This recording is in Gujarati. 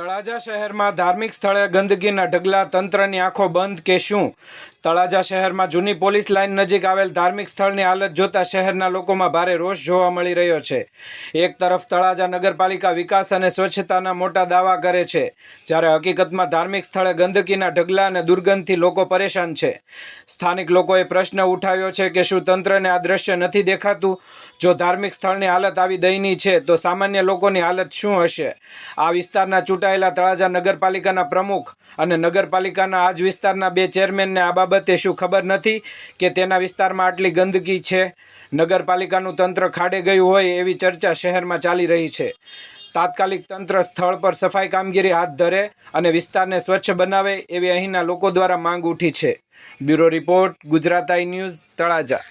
તળાજા શહેરમાં ધાર્મિક સ્થળે ગંદકીના ઢગલા તંત્રની આંખો બંધ કે શું? તળાજા શહેરમાં જૂની પોલીસ લાઇન નજીક આવેલ ધાર્મિક સ્થળની હાલત જોતા શહેરના લોકોમાં ભારે રોષ જોવા મળી રહ્યો છે. એક તરફ તળાજા નગરપાલિકા વિકાસ અને સ્વચ્છતાના મોટા દાવા કરે છે, જ્યારે હકીકતમાં ધાર્મિક સ્થળે ગંદકીના ઢગલા અને દુર્ગંધથી લોકો પરેશાન છે. સ્થાનિક લોકોએ પ્રશ્ન ઉઠાવ્યો છે કે શું તંત્રને આ દ્રશ્ય નથી દેખાતું? જો ધાર્મિક સ્થળની હાલત આવી દયનીય છે, તો સામાન્ય લોકોની હાલત શું હશે? આ વિસ્તારના ચૂંટાયેલા તળાજા નગરપાલિકાના પ્રમુખ અને નગરપાલિકાના આજ વિસ્તારના બે ચેરમેનને આ બાબતે શું ખબર નથી કે તેના વિસ્તારમાં આટલી ગંદકી છે? નગરપાલિકાનું તંત્ર ખાડે ગયું હોય એવી ચર્ચા શહેરમાં ચાલી રહી છે. તાત્કાલિક તંત્ર સ્થળ પર સફાઈ કામગીરી હાથ ધરે અને વિસ્તારને સ્વચ્છ બનાવે એવી અહીંના લોકો દ્વારા માંગ ઉઠી છે. Bureau report, Gujarat I news, Talaja.